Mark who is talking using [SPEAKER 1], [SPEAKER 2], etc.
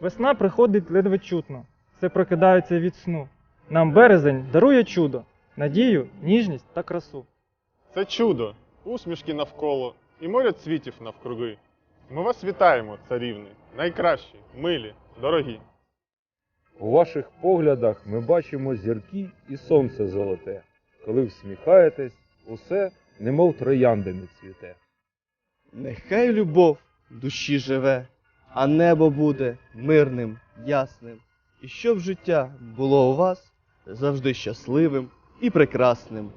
[SPEAKER 1] Весна приходить ледве чутно, все прокидається від сну. Нам березень дарує чудо, надію, ніжність та красу.
[SPEAKER 2] Це чудо, усмішки навколо і море цвітів навкруги. Ми вас вітаємо, царівни, найкращі, милі, дорогі.
[SPEAKER 3] У ваших поглядах ми бачимо зірки і сонце золоте. Коли всміхаєтесь, усе немов трояндами цвіте.
[SPEAKER 4] Нехай любов в душі живе, а небо буде мирним, ясним. І щоб життя було у вас завжди щасливим і прекрасним.